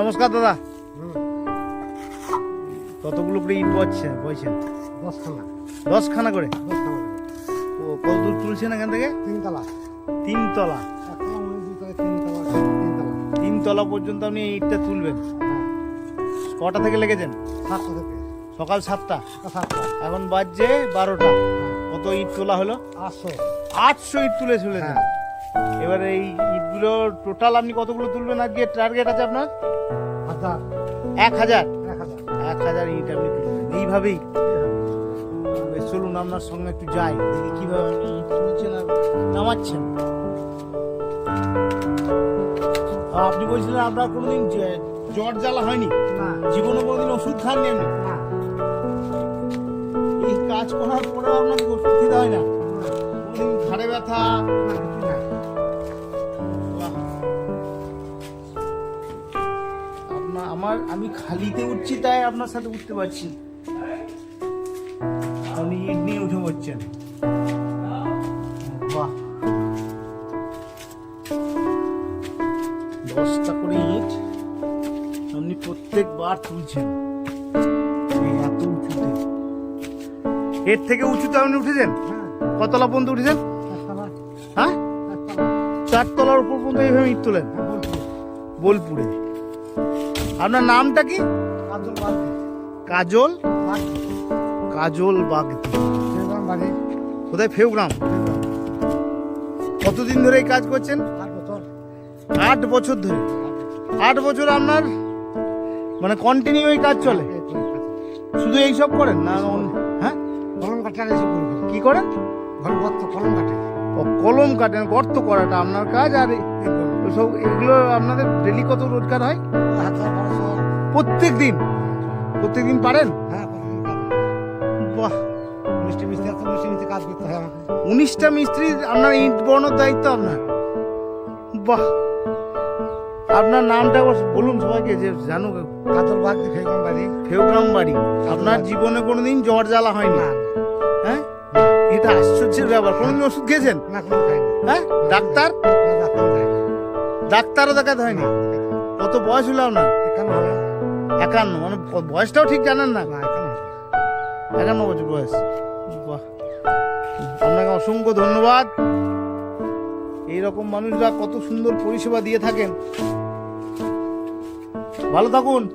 নমস্কার দাদা। কতগুলো করে ইট বসছেন বইছেন দশখানা। দশখানা করে? ও কত দূর তুলছেন এখান থেকে? তিনতলা। তিনতলা। তিনতলা পর্যন্ত আপনি ইটটা তুলবেন? হ্যাঁ। কটা থেকে লেগেছেন? সাতটা থেকে। সকাল সাতটা? এখন বাজছে বারোটা। হ্যাঁ। কত ইট তোলা হলো? আটশো। আটশো ইট তুলে চলেছেন হ্যাঁ এবার এই ইটগুলো টোটাল আপনি কতগুলো তুলবেন? আজকে টার্গেট আছে আপনার? এক হাজার? এক হাজার। ইট আপনি তুলবেন। এইভাবেই। চলুন আপনার সঙ্গে একটু যাই। দেখি কীভাবে আপনি ইট তুলছেন আর নামাচ্ছেন। আপনি বলছিলেন আপনার কোনোদিন জ্বর জ্বালা হয়নি। জীবনে কোনোদিন ওষুধ খাননি আপনি? না। এই কাজ করার পরেও আপনাকে ওষুধ খেতে হয় না। কোনোদিন ঘাড়ে ব্যথা আপনার আমার, আমি খালিতে উঠছি, তাই আপনার সাথে উঠতে পারছি আপনি ইট নিয়ে উঠে পড়ছেন। বাহ। দশটা করে ইট, আপনি প্রত্যেকবার তুলছেন। এত উঁচুতে। এর থেকে উঁচুতে আপনি উঠেছেন? কতলা পর্যন্ত উঠেছেন? হ্যাঁ? চারতলার উপর পর্যন্ত এইভাবে ইট তোলেন? বোলপুরে। আপনার নামটা কি? কাজল কাজল? বাগদি। কোথায়? ফেউগ্রাম কতদিন ধরে এই কাজ করছেন? আট বছর। ধরে। আট বছর আপনার মানে কন্টিনিউ এই কাজ চলে। শুধু এই সব করেন? না হ্যাঁ? কলম কাটার কি করেন? গর্ত কলম কাটে ও কলম কাটেন গর্ত করাটা আপনার কাজ আর এই-। সব এগুলো আপনাদের ডেলি কত রোজগার হয়? প্রত্যেক দিন প্রত্যেক দিন পারেন? হ্যাঁ প্রতিদিন বাহ। মিষ্টি মিষ্টি এত মিষ্টি কাজ করতে হয় আমাকে। উনিশটা মিস্ত্রি আপনার ইট বড়ানোর দায়িত্ব আপনার। বাহ। আপনার নামটা বলুন সবাইকে যে জানুক কাজল বাগ দেখে কোন বাড়ি। ফেউগ্রাম বাড়ি। আপনার জীবনে কোনোদিন জ্বর জ্বালা হয় না হ্যাঁ? এটা আশ্চর্যের ব্যাপার। কোনোদিন ওষুধ খেয়েছেন? হ্যাঁ? ডাক্তার? ডাক্তার। ডাক্তারও দেখাতে হয়নি। কত বয়স হলো না। একান্ন মানে বয়সটাও ঠিক জানেন না। একান্ন বছর। বয়স। বাহ। আপনাকে অসংখ্য ধন্যবাদ। এইরকম মানুষরা কত সুন্দর পরিষেবা দিয়ে থাকেন। ভালো থাকুন।